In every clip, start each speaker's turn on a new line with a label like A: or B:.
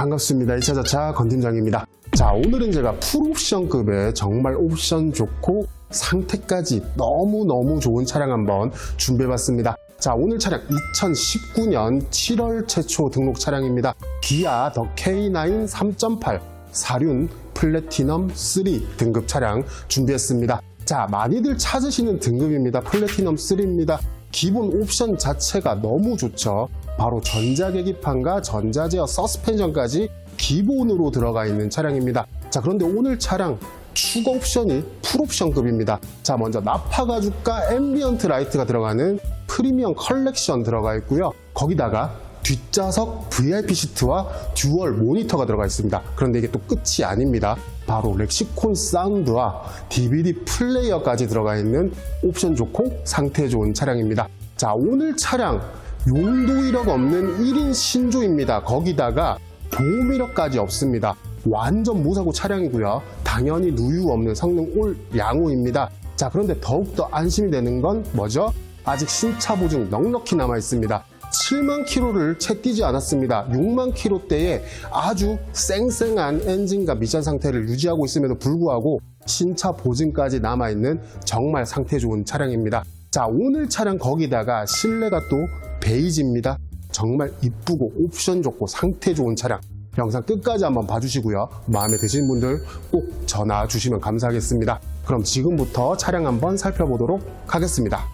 A: 네, 반갑습니다. 2차 자차 건팀장입니다. 자, 오늘은 제가 풀옵션급의 정말 옵션 좋고 상태까지 너무너무 좋은 차량 한번 준비해봤습니다. 자, 오늘 차량 2019년 7월 최초 등록 차량입니다. 기아 더 K9 3.8 사륜 플래티넘 3 등급 차량 준비했습니다. 자, 많이들 찾으시는 등급입니다. 플래티넘 3입니다. 기본 옵션 자체가 너무 좋죠. 바로 전자계기판과 전자제어 서스펜션까지 기본으로 들어가 있는 차량입니다. 자, 그런데 오늘 차량 추가 옵션이 풀옵션급입니다. 자, 먼저 나파 가죽과 앰비언트 라이트가 들어가는 프리미엄 컬렉션 들어가 있고요. 거기다가 뒷좌석 VIP 시트와 듀얼 모니터가 들어가 있습니다. 그런데 이게 또 끝이 아닙니다. 바로 렉시콘 사운드와 DVD 플레이어까지 들어가 있는 옵션 좋고 상태 좋은 차량입니다. 자, 오늘 차량 용도 이력 없는 1인 신조입니다. 거기다가 보험 이력까지 없습니다. 완전 무사고 차량이고요. 당연히 누유 없는 성능 올 양호입니다. 자, 그런데 더욱더 안심이 되는 건 뭐죠? 아직 신차 보증 넉넉히 남아 있습니다. 7만 킬로를 채 뛰지 않았습니다. 6만 킬로대에 아주 쌩쌩한 엔진과 미션 상태를 유지하고 있음에도 불구하고 신차 보증까지 남아있는 정말 상태 좋은 차량입니다. 자, 오늘 차량 거기다가 실내가 또 베이지입니다. 정말 이쁘고 옵션 좋고 상태 좋은 차량. 영상 끝까지 한번 봐주시고요. 마음에 드시는 분들 꼭 전화 주시면 감사하겠습니다. 그럼 지금부터 차량 한번 살펴보도록 하겠습니다.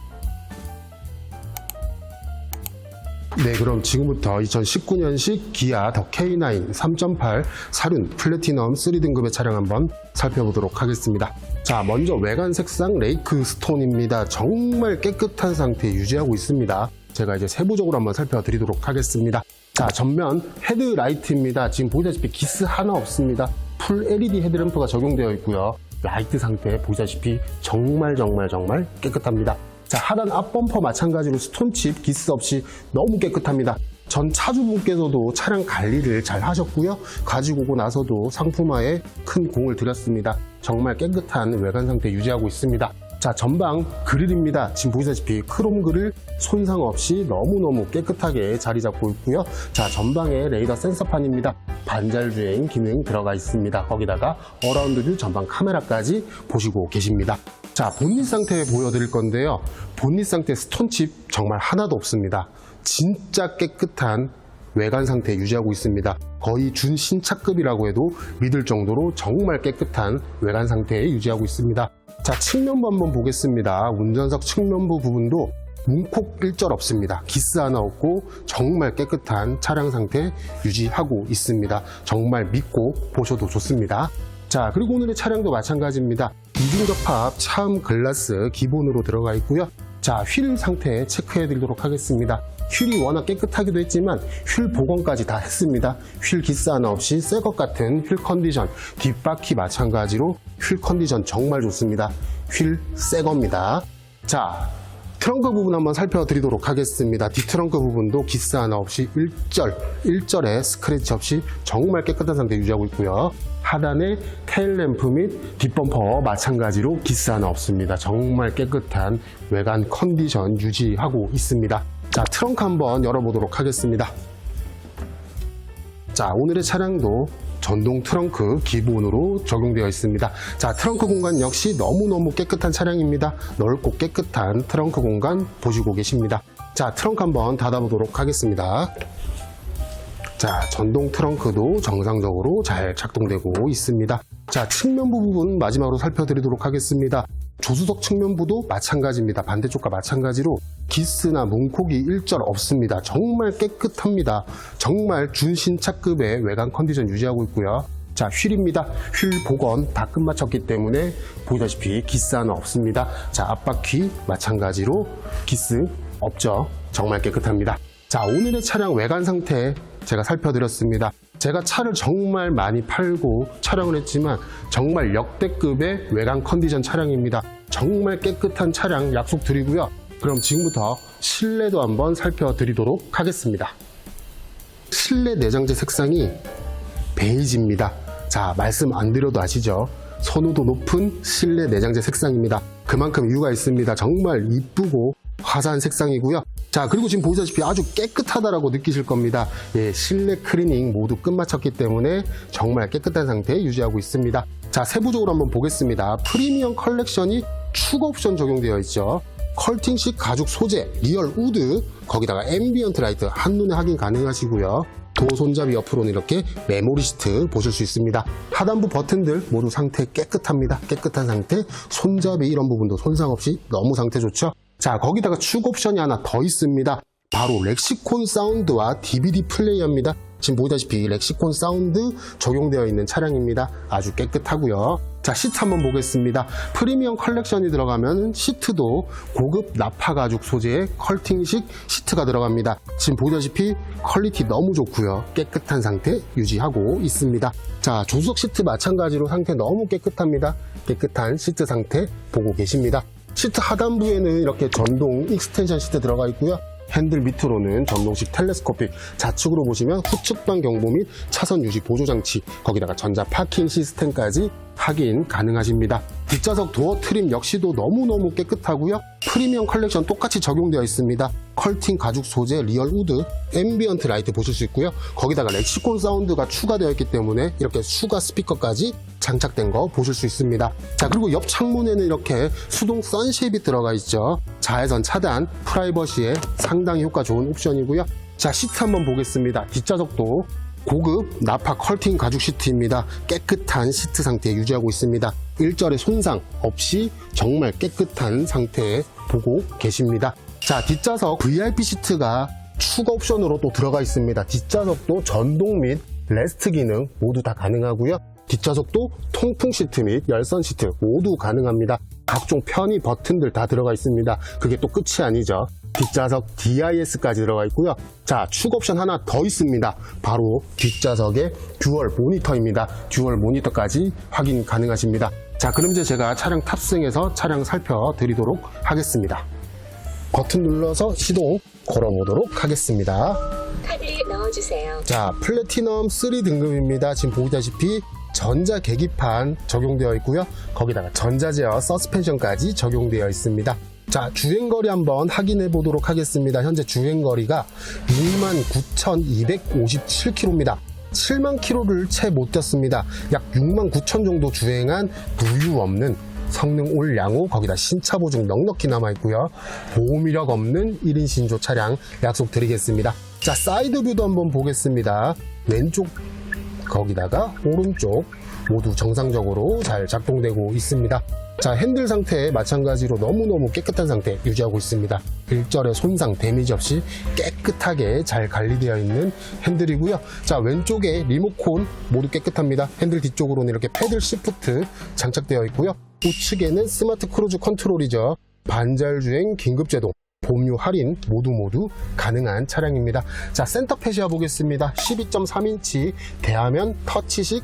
A: 네, 그럼 지금부터 2019년식 기아 더 K9 3.8 사륜 플래티넘 3등급의 차량 한번 살펴보도록 하겠습니다. 자, 먼저 외관 색상 레이크 스톤입니다. 정말 깨끗한 상태 유지하고 있습니다. 제가 이제 세부적으로 한번 살펴드리도록 하겠습니다. 자, 전면 헤드라이트입니다. 지금 보시다시피 기스 하나 없습니다. 풀 LED 헤드램프가 적용되어 있고요. 라이트 상태 보시다시피 정말 정말 정말 깨끗합니다. 자, 하단 앞범퍼 마찬가지로 스톤칩 기스 없이 너무 깨끗합니다. 전 차주분께서도 차량 관리를 잘 하셨고요. 가지고 오고 나서도 상품화에 큰 공을 들였습니다. 정말 깨끗한 외관 상태 유지하고 있습니다. 자, 전방 그릴입니다. 지금 보시다시피 크롬 그릴 손상 없이 너무너무 깨끗하게 자리 잡고 있고요. 자, 전방에 레이더 센서판입니다. 반잘 주행 기능 들어가 있습니다. 거기다가 어라운드 뷰 전방 카메라까지 보시고 계십니다. 자, 본닛 상태 보여드릴 건데요. 본닛 상태 스톤칩 정말 하나도 없습니다. 진짜 깨끗한 외관 상태 유지하고 있습니다. 거의 준 신차급이라고 해도 믿을 정도로 정말 깨끗한 외관 상태 유지하고 있습니다. 자, 측면부 한번 보겠습니다. 운전석 측면부 부분도 문콕 일절 없습니다. 기스 하나 없고 정말 깨끗한 차량 상태 유지하고 있습니다. 정말 믿고 보셔도 좋습니다. 자, 그리고 오늘의 차량도 마찬가지입니다. 이중접합 차음 글라스 기본으로 들어가 있고요. 자, 휠 상태 체크해 드리도록 하겠습니다. 휠이 워낙 깨끗하기도 했지만 휠 복원까지 다 했습니다. 휠 기스 하나 없이 새 것 같은 휠 컨디션, 뒷바퀴 마찬가지로 휠 컨디션 정말 좋습니다. 휠 새 겁니다. 자, 트렁크 부분 한번 살펴드리도록 하겠습니다. 뒷트렁크 부분도 기스 하나 없이 1절, 1절에 스크래치 없이 정말 깨끗한 상태 유지하고 있고요. 하단에 테일램프 및 뒷범퍼 마찬가지로 기스 하나 없습니다. 정말 깨끗한 외관 컨디션 유지하고 있습니다. 자, 트렁크 한번 열어보도록 하겠습니다. 자, 오늘의 차량도 전동 트렁크 기본으로 적용되어 있습니다. 자, 트렁크 공간 역시 너무너무 깨끗한 차량입니다. 넓고 깨끗한 트렁크 공간 보시고 계십니다. 자, 트렁크 한번 닫아보도록 하겠습니다. 자, 전동 트렁크도 정상적으로 잘 작동되고 있습니다. 자, 측면부 부분 마지막으로 살펴드리도록 하겠습니다. 조수석 측면부도 마찬가지입니다. 반대쪽과 마찬가지로 기스나 문콕이 일절 없습니다. 정말 깨끗합니다. 정말 준신차급의 외관 컨디션 유지하고 있고요. 자, 휠입니다. 휠 복원 다 끝마쳤기 때문에 보시다시피 기스 하나 없습니다. 자, 앞바퀴 마찬가지로 기스 없죠. 정말 깨끗합니다. 자, 오늘의 차량 외관 상태 제가 살펴드렸습니다. 제가 차를 정말 많이 팔고 촬영을 했지만 정말 역대급의 외관 컨디션 차량입니다. 정말 깨끗한 차량 약속드리고요. 그럼 지금부터 실내도 한번 살펴드리도록 하겠습니다. 실내 내장재 색상이 베이지입니다. 자, 말씀 안 드려도 아시죠? 선호도 높은 실내 내장재 색상입니다. 그만큼 이유가 있습니다. 정말 이쁘고 화사한 색상이고요. 자, 그리고 지금 보시다시피 아주 깨끗하다라고 느끼실 겁니다. 예, 실내 클리닝 모두 끝마쳤기 때문에 정말 깨끗한 상태 유지하고 있습니다. 자, 세부적으로 한번 보겠습니다. 프리미엄 컬렉션이 추가 옵션 적용되어 있죠. 컬팅식 가죽 소재, 리얼 우드, 거기다가 앰비언트 라이트 한눈에 확인 가능하시고요. 도어 손잡이 옆으로는 이렇게 메모리 시트 보실 수 있습니다. 하단부 버튼들 모두 상태 깨끗합니다. 깨끗한 상태. 손잡이 이런 부분도 손상 없이 너무 상태 좋죠. 자, 거기다가 추가 옵션이 하나 더 있습니다. 바로 렉시콘 사운드와 DVD 플레이어입니다. 지금 보시다시피 렉시콘 사운드 적용되어 있는 차량입니다. 아주 깨끗하고요. 자, 시트 한번 보겠습니다. 프리미엄 컬렉션이 들어가면 시트도 고급 나파 가죽 소재의 컬팅식 시트가 들어갑니다. 지금 보시다시피 퀄리티 너무 좋고요. 깨끗한 상태 유지하고 있습니다. 자, 조수석 시트 마찬가지로 상태 너무 깨끗합니다. 깨끗한 시트 상태 보고 계십니다. 시트 하단부에는 이렇게 전동 익스텐션 시트 들어가 있고요. 핸들 밑으로는 전동식 텔레스코픽 좌측으로 보시면 후측방 경보 및 차선 유지 보조 장치 거기다가 전자 파킹 시스템까지 확인 가능하십니다. 뒷좌석 도어 트림 역시도 너무너무 깨끗하고요. 프리미엄 컬렉션 똑같이 적용되어 있습니다. 컬팅 가죽 소재 리얼 우드 앰비언트 라이트 보실 수 있고요. 거기다가 렉시콘 사운드가 추가되어 있기 때문에 이렇게 수가 스피커까지 장착된 거 보실 수 있습니다. 자 그리고 옆 창문에는 이렇게 수동 선쉐입이 들어가 있죠. 자외선 차단, 프라이버시에 상당히 효과 좋은 옵션이고요. 자 시트 한번 보겠습니다. 뒷좌석도 고급 나파 컬팅 가죽 시트입니다. 깨끗한 시트 상태 유지하고 있습니다. 일절의 손상 없이 정말 깨끗한 상태에 보고 계십니다. 자, 뒷좌석 VIP 시트가 추가 옵션으로 또 들어가 있습니다. 뒷좌석도 전동 및 레스트 기능 모두 다 가능하고요. 뒷좌석도 통풍 시트 및 열선 시트 모두 가능합니다. 각종 편의 버튼들 다 들어가 있습니다. 그게 또 끝이 아니죠. 뒷좌석 DIS까지 들어가 있고요. 자, 추가 옵션 하나 더 있습니다. 바로 뒷좌석의 듀얼 모니터입니다. 듀얼 모니터까지 확인 가능하십니다. 자, 그럼 이제 제가 차량 탑승해서 차량 살펴드리도록 하겠습니다. 버튼 눌러서 시동 걸어보도록 하겠습니다.
B: 카드 넣어주세요.
A: 자, 플래티넘 3 등급입니다. 지금 보시다시피 전자 계기판 적용되어 있고요. 거기다가 전자제어 서스펜션까지 적용되어 있습니다. 자, 주행거리 한번 확인해 보도록 하겠습니다. 현재 주행거리가 69,257km입니다. 7만 킬로를 채 못 뛰었습니다. 약 6만 9천 정도 주행한 부유 없는 성능 올 양호 거기다 신차 보증 넉넉히 남아 있고요. 보험 이력 없는 1인 신조 차량 약속드리겠습니다. 자, 사이드 뷰도 한번 보겠습니다. 왼쪽 거기다가 오른쪽 모두 정상적으로 잘 작동되고 있습니다. 자, 핸들 상태 마찬가지로 너무너무 깨끗한 상태 유지하고 있습니다. 일절의 손상, 데미지 없이 깨끗하게 잘 관리되어 있는 핸들이고요. 자, 왼쪽에 리모콘 모두 깨끗합니다. 핸들 뒤쪽으로는 이렇게 패들 시프트 장착되어 있고요. 우측에는 스마트 크루즈 컨트롤이죠. 반잘주행 긴급제동, 보험료 할인 모두 모두 가능한 차량입니다. 자, 센터 패시아 보겠습니다. 12.3인치 대화면 터치식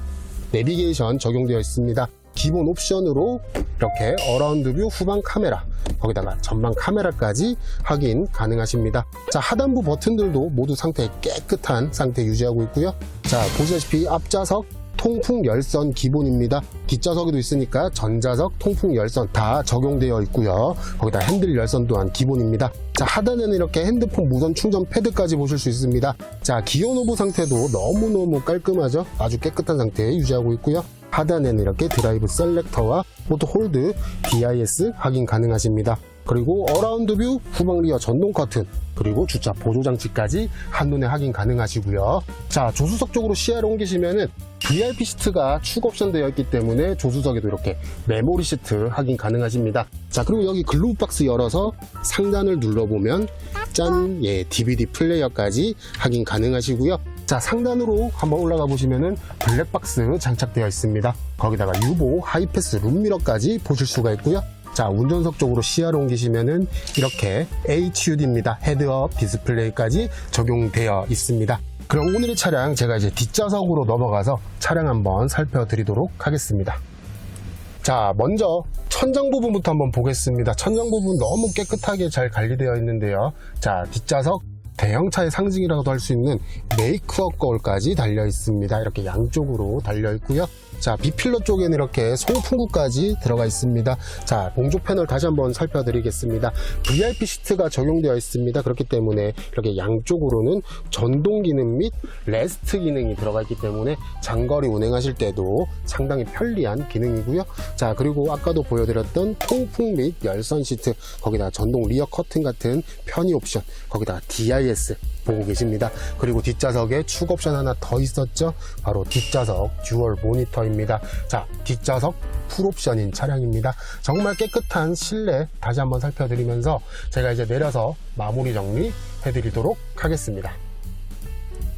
A: 내비게이션 적용되어 있습니다. 기본 옵션으로 이렇게 어라운드 뷰 후방 카메라 거기다가 전방 카메라까지 확인 가능하십니다. 자 하단부 버튼들도 모두 상태 깨끗한 상태 유지하고 있고요. 자 보시다시피 앞좌석 통풍 열선 기본입니다. 뒷좌석에도 있으니까 전자석 통풍 열선 다 적용되어 있고요. 거기다 핸들 열선 또한 기본입니다. 자 하단에는 이렇게 핸드폰 무선 충전 패드까지 보실 수 있습니다. 자 기어 노브 상태도 너무너무 깔끔하죠. 아주 깨끗한 상태 유지하고 있고요. 하단에는 이렇게 드라이브 셀렉터와 포토 홀드, DIS 확인 가능하십니다. 그리고 어라운드 뷰, 후방 리어 전동 커튼, 그리고 주차 보조 장치까지 한눈에 확인 가능하시고요. 자, 조수석 쪽으로 시야를 옮기시면은 VIP 시트가 추가 옵션 되어 있기 때문에 조수석에도 이렇게 메모리 시트 확인 가능하십니다. 자, 그리고 여기 글로브 박스 열어서 상단을 눌러보면 짠, 예, DVD 플레이어까지 확인 가능하시고요. 자, 상단으로 한번 올라가 보시면은 블랙박스 장착되어 있습니다. 거기다가 유보 하이패스 룸미러까지 보실 수가 있고요. 자, 운전석 쪽으로 시야를 옮기시면은 이렇게 HUD입니다. 헤드업 디스플레이까지 적용되어 있습니다. 그럼 오늘의 차량 제가 이제 뒷좌석으로 넘어가서 차량 한번 살펴드리도록 하겠습니다. 자, 먼저 천장 부분부터 한번 보겠습니다. 천장 부분 너무 깨끗하게 잘 관리되어 있는데요. 자, 뒷좌석 대형차의 상징이라고도 할 수 있는 메이크업 거울까지 달려 있습니다. 이렇게 양쪽으로 달려 있고요. 자, 비필러 쪽에는 이렇게 송풍구까지 들어가 있습니다. 자, 봉조 패널 다시 한번 살펴드리겠습니다. VIP 시트가 적용되어 있습니다. 그렇기 때문에 이렇게 양쪽으로는 전동 기능 및 레스트 기능이 들어가 있기 때문에 장거리 운행하실 때도 상당히 편리한 기능이고요. 자, 그리고 아까도 보여드렸던 통풍 및 열선 시트, 거기다 전동 리어 커튼 같은 편의 옵션, 거기다 DIS 보고 계십니다. 그리고 뒷좌석에 축 옵션 하나 더 있었죠. 바로 뒷좌석 듀얼 모니터입니다. 자, 뒷좌석 풀 옵션인 차량입니다. 정말 깨끗한 실내 다시 한번 살펴드리면서 제가 이제 내려서 마무리 정리 해드리도록 하겠습니다.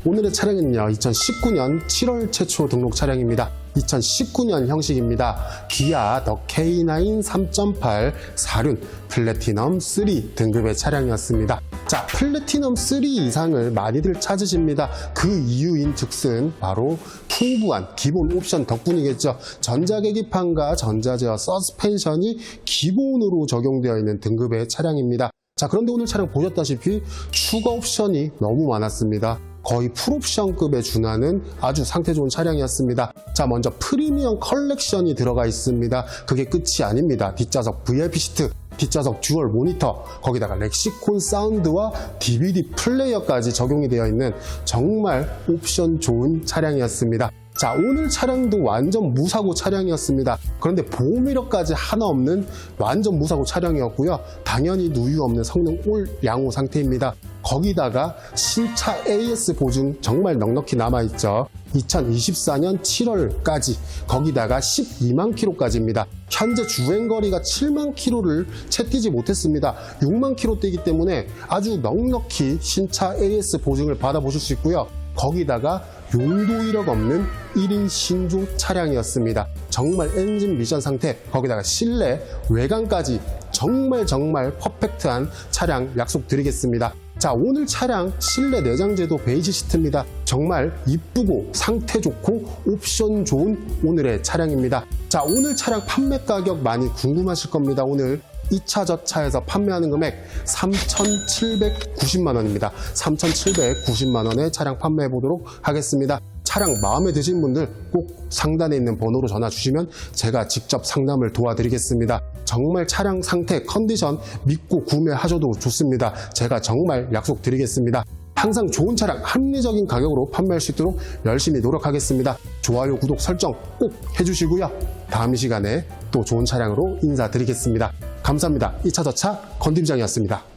A: 오늘의 차량은요, 2019년 7월 최초 등록 차량입니다. 2019년 형식입니다. 기아 더 K9 3.8 사륜 플래티넘 3 등급의 차량이었습니다. 자, 플래티넘 3 이상을 많이들 찾으십니다. 그 이유인 즉슨 바로 풍부한 기본 옵션 덕분이겠죠. 전자계기판과 전자제어 서스펜션이 기본으로 적용되어 있는 등급의 차량입니다. 자, 그런데 오늘 차량 보셨다시피 추가 옵션이 너무 많았습니다. 거의 풀옵션급에 준하는 아주 상태 좋은 차량이었습니다. 자, 먼저 프리미엄 컬렉션이 들어가 있습니다. 그게 끝이 아닙니다. 뒷좌석 VIP 시트, 뒷좌석 듀얼 모니터, 거기다가 렉시콘 사운드와 DVD 플레이어까지 적용이 되어 있는 정말 옵션 좋은 차량이었습니다. 자, 오늘 차량도 완전 무사고 차량이었습니다. 그런데 보험 이력까지 하나 없는 완전 무사고 차량이었고요. 당연히 누유 없는 성능 올 양호 상태입니다. 거기다가 신차 AS 보증 정말 넉넉히 남아있죠. 2024년 7월까지 거기다가 12만 킬로까지입니다. 현재 주행거리가 7만 킬로를 채 뛰지 못했습니다. 6만 킬로 뛰기 때문에 아주 넉넉히 신차 AS 보증을 받아보실 수 있고요. 거기다가 용도 이력 없는 1인 신조 차량이었습니다. 정말 엔진 미션 상태, 거기다가 실내, 외관까지 정말 정말 퍼펙트한 차량 약속드리겠습니다. 자, 오늘 차량 실내 내장재도 베이지 시트입니다. 정말 이쁘고 상태 좋고 옵션 좋은 오늘의 차량입니다. 자, 오늘 차량 판매 가격 많이 궁금하실 겁니다. 오늘 2차 저차에서 판매하는 금액 3,790만 원입니다. 3,790만 원에 차량 판매해 보도록 하겠습니다. 차량 마음에 드신 분들 꼭 상단에 있는 번호로 전화 주시면 제가 직접 상담을 도와드리겠습니다. 정말 차량 상태, 컨디션 믿고 구매하셔도 좋습니다. 제가 정말 약속드리겠습니다. 항상 좋은 차량 합리적인 가격으로 판매할 수 있도록 열심히 노력하겠습니다. 좋아요, 구독, 설정 꼭 해주시고요. 다음 시간에 또 좋은 차량으로 인사드리겠습니다. 감사합니다. 2차 저차 건팀장이었습니다.